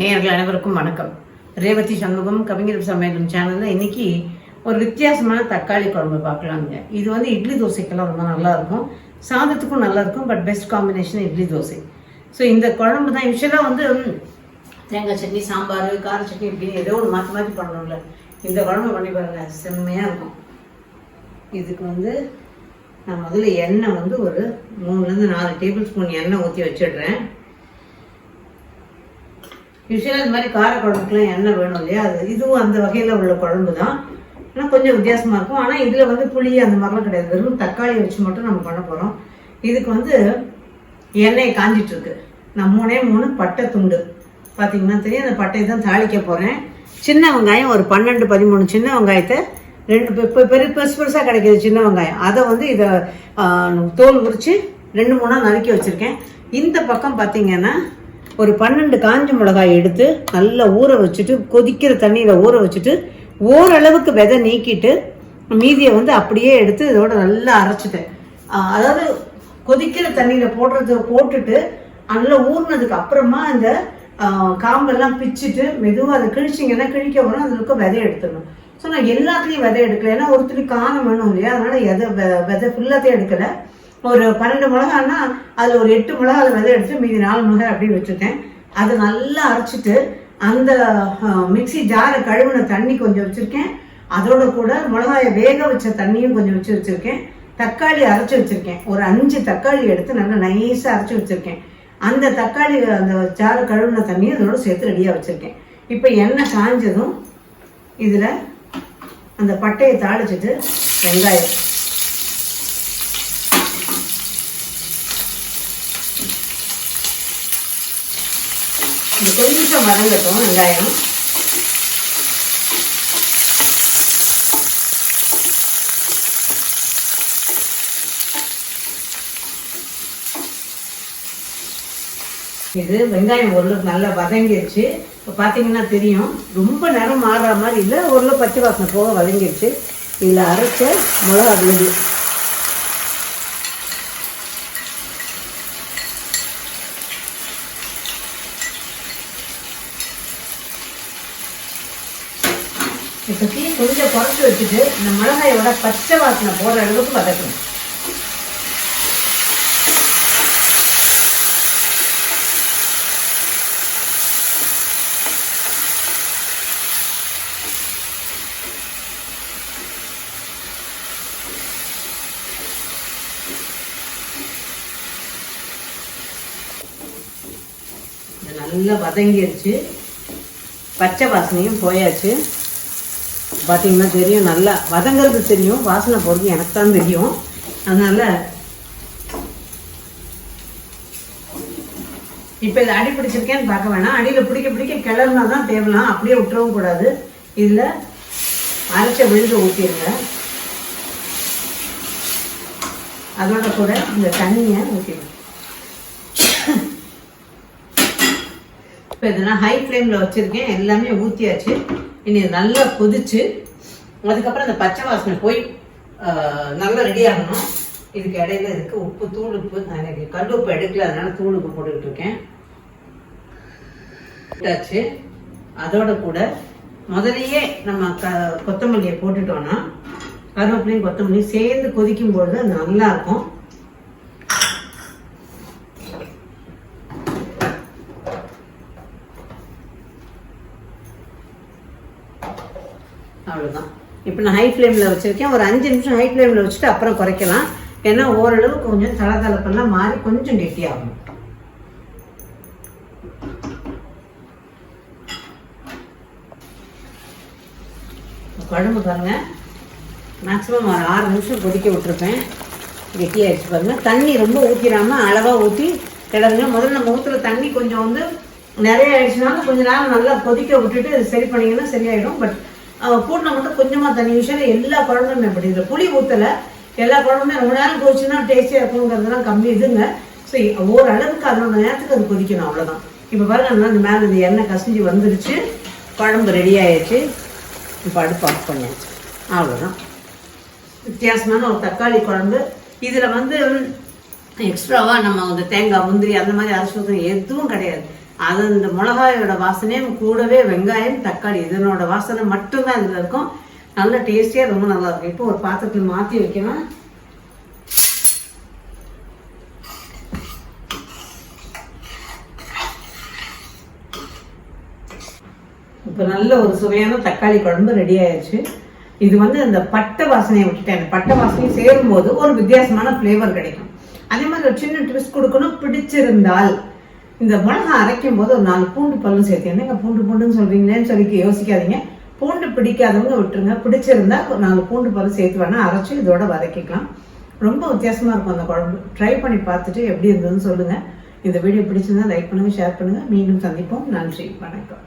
நேயர்கள் அனைவருக்கும் வணக்கம். ரேவதி சண்முகம் கவிஞர் சமையலும் சேனலில் இன்னைக்கு ஒரு வித்தியாசமான தக்காளி குழம்பு பார்க்கலாங்க இது வந்து இட்லி தோசைக்கெல்லாம் ரொம்ப நல்லா இருக்கும் சாதத்துக்கும் நல்லா இருக்கும் but best combination idli dosa. So இந்த குழம்பு தான் யூஸ்வலாக வந்து தேங்காய் சட்னி சாம்பார் கார சட்னி இப்படின்னு ஏதோ ஒன்று மாற்றி மாற்றி பண்ணணும்ல. இந்த குழம்பு பண்ணி பாருங்க செம்மையாக இருக்கும். இதுக்கு வந்து நான் முதல்ல எண்ணெய் வந்து ஒரு மூணுலேருந்து நாலு டேபிள் ஸ்பூன் எண்ணெய் ஊற்றி வச்சிடுறேன். யூஸ்வலாக இந்த மாதிரி கார குழம்புக்குலாம் எண்ணெய் வேணும் இல்லையா? அது இதுவும் அந்த வகையில் உள்ள குழம்பு தான் ஆனால் கொஞ்சம் வித்தியாசமாக இருக்கும். ஆனால் இதில் வந்து புளி அந்த மாதிரிலாம் கிடையாது. வெறும் தக்காளி வச்சு மட்டும் நம்ம பண்ண போகிறோம் இதுக்கு வந்து எண்ணெய் காஞ்சிட்ருக்கு நான் மூணே மூணு பட்டை துண்டு. பார்த்தீங்கன்னா தெரியும். அந்த பட்டையை தான் தாளிக்க போகிறேன் சின்ன வெங்காயம் ஒரு பன்னெண்டு பதிமூணு சின்ன வெங்காயத்தை ரெண்டு பெ- பெரு பெருசு பெருசாக கிடைக்கிது சின்ன வெங்காயம். அதை வந்து இதை தோல் உரித்து ரெண்டு மூணாக நறுக்கி வச்சுருக்கேன். இந்த பக்கம் பார்த்தீங்கன்னா ஒரு பன்னெண்டு காஞ்ச மிளகாய் எடுத்து நல்லா ஊற வச்சுட்டு கொதிக்கிற தண்ணியில் ஊற வச்சுட்டு ஓரளவுக்கு விதை நீக்கிட்டு மீதியை வந்து அப்படியே எடுத்து இதோட நல்லா அரைச்சிட்டேன். அதாவது கொதிக்கிற தண்ணியில் போடுறது போட்டுட்டு நல்லா ஊறினதுக்கு அப்புறமா இந்த காம்பெல்லாம் பிச்சுட்டு மெதுவாக அதை கிழிச்சிங்கன்னா கிழிக்க வரும் அதில் இருக்க விதை எடுத்துடணும். ஸோ நான் எல்லாத்துலேயும் விதை எடுக்கல. ஏன்னா ஒருத்தர் துளி வேணும் இல்லையா? அதனால் எதை வெ- விதை ஃபுல்லாத்தையும் எடுக்கலை. ஒரு பன்னெண்டு மிளகான்னா அதில் ஒரு எட்டு மிளகா அதில் விதை எடுத்து மீதி நாலு மிளகா அப்படியே வச்சுருக்கேன் அதை நல்லா அரைச்சிட்டு அந்த மிக்சி ஜாரை கழுவின தண்ணி கொஞ்சம் வச்சுருக்கேன். அதோட கூட மிளகாயை வேக வச்ச தண்ணியும் கொஞ்சம் வச்சு வச்சுருக்கேன். தக்காளி அரைச்சி வச்சுருக்கேன். ஒரு அஞ்சு தக்காளி எடுத்து நல்லா நைஸாக அரைச்சி வச்சுருக்கேன். அந்த தக்காளி அந்த ஜாரை கழுவின தண்ணியும் அதோட சேர்த்து ரெடியாக வச்சுருக்கேன். இப்போ எண்ணெய் காஞ்சதும் இதில் அந்த பட்டையை தாளிச்சிட்டு வெங்காயம் இது கொஞ்சம் வதங்கட்டும் வெங்காயம். இது வெங்காயம் ஓரளவுக்கு நல்லா வதங்கிடுச்சு இப்போ பார்த்தீங்கன்னா தெரியும் ரொம்ப நேரம் மாறுற மாதிரி இல்லை ஓரளவு பச்சை வாசனை போக வதங்கிடுச்சு இதில் அரைச்ச மிளகா விழுது இப்போ தீ கொஞ்சம் குறைச்சி வச்சுட்டு இந்த மிளகாயோட பச்சை வாசனை போகிற அளவுக்கு வதக்கணும். நல்லா வதங்கிருச்சு. பச்சை வாசனையும் போயாச்சு. பார்த்தீங்கன்னா தெரியும் நல்லா வதங்கிறது தெரியும் வாசனை போகிறது எனக்கு தான் தெரியும். அதனால இப்போ இதை அடி பிடிச்சிருக்கேன்னு பார்க்க வேணாம். அடியில் பிடிக்க பிடிக்க கிளறுனா தான் தேவலாம். அப்படியே விட்டுறவும் கூடாது. இதில் அரைச்ச விழுந்து ஊற்றிடுங்க அதோட கூட இந்த தண்ணியை ஊற்றிடுங்க இப்போ இதெல்லாம் ஹை ஃப்ளேமில் வச்சுருக்கேன். எல்லாமே ஊற்றியாச்சு இனி இது நல்லா கொதிச்சு அதுக்கப்புறம் அந்த பச்சை வாசனை போய் நல்லா ரெடி ஆகணும். இதுக்கு இடையில இருக்கு உப்பு தூள் உப்பு நான் எனக்கு கல் உப்பு எடுக்கல அதனால தூள் உப்பு போட்டுக்கிட்டு இருக்கேன். போட்டாச்சு. அதோட கூட முதலையே நம்ம க கொத்தமல்லியை போட்டுட்டோம்னா கருவேப்பிலையும் கொத்தமல்லியும் சேர்ந்து கொதிக்கும் பொழுது அது நல்லா இருக்கும் அவ்வளோதான் இப்போ நான் ஹை ஃப்ளேமில் வச்சுருக்கேன். ஒரு அஞ்சு நிமிஷம் ஹை ஃப்ளேமில் வச்சுட்டு அப்புறம் குறைக்கலாம். ஏன்னா ஓரளவு கொஞ்சம் தளதளப்பெல்லாம் மாறி கொஞ்சம் கெட்டியாகும் குழம்பு பாருங்க. மேக்ஸிமம் ஒரு ஆறு நிமிஷம் கொதிக்க விட்டுருப்பேன். கெட்டியாகிடுச்சு பாருங்க. தண்ணி ரொம்ப ஊற்றிடாமல் அளவாக ஊற்றி கிளறுங்க. முதல்ல நம்ம ஊற்றுற தண்ணி கொஞ்சம் வந்து நிறைய ஆயிடுச்சுனாலும் கொஞ்ச நேரம் நல்லா கொதிக்க விட்டுட்டு அது சரி பண்ணீங்கன்னா சரியாயிடும். பட் பூட்டின மட்டும் கொஞ்சமாக தண்ணி விஷயம் எல்லா குழம்புமே அப்படி இதில் புளி ஊற்றலை எல்லா குழம்புமே ரொம்ப நேரம் கொதிச்சுன்னா டேஸ்டியாக இருக்குங்கிறதுலாம் கம்மி இதுங்க. ஸோ ஓரளவுக்கு அதோட நேரத்துக்கு அது கொதிக்கணும் அவ்வளோதான் இப்போ பாருங்க நல்லா இந்த மேலே இந்த எண்ணெய் கசிஞ்சு வந்துருச்சு. குழம்பு ரெடி ஆயிடுச்சு. இப்போ அடுப்பு ஆஃப் பண்ணியாச்சு. அவ்வளோதான் வித்தியாசமான ஒரு தக்காளி குழம்பு. இதில் வந்து எக்ஸ்ட்ராவாக நம்ம வந்து தேங்காய் முந்திரி அந்த மாதிரி அரைச்சி எதுவும் கிடையாது. அது இந்த மிளகாயோட வாசனையும் கூடவே வெங்காயம் தக்காளி இதனோட வாசனை மட்டும்தான் இதில் இருக்கும். நல்ல டேஸ்டியாக ரொம்ப நல்லா இருக்கும். இப்போ ஒரு பாத்திரத்தில் மாற்றி வைக்கணும் இப்போ நல்ல ஒரு சுவையான தக்காளி குழம்பு ரெடி ஆயிடுச்சு. இது வந்து அந்த பட்டை வாசனையை விட்டுட்டேன். அந்த பட்டை வாசனையும் சேரும்போது ஒரு வித்தியாசமான ஃப்ளேவர் கிடைக்கும். அதே மாதிரி ஒரு சின்ன ட்விஸ்ட் கொடுக்கணும். பிடிச்சிருந்தால் இந்த மிளகா அரைக்கும் போது ஒரு நாலு பூண்டு பல்லும் சேர்த்து. என்னங்க பூண்டு பூண்டுன்னு சொல்றீங்களேன்னு சொல்லி யோசிக்காதீங்க. பூண்டு பிடிக்காதவங்க விட்டுருங்க. பிடிச்சிருந்தா ஒரு நாலு பூண்டு பல்லு சேர்த்து வேணா அரைச்சு இதோட வதக்கிக்கலாம். ரொம்ப வித்தியாசமா இருக்கும் அந்த குழம்பு. ட்ரை பண்ணி பார்த்துட்டு எப்படி இருந்ததுன்னு சொல்லுங்க. இந்த வீடியோ பிடிச்சிருந்தா லைக் பண்ணுங்க ஷேர் பண்ணுங்க. மீண்டும் சந்திப்போம். நன்றி. வணக்கம்.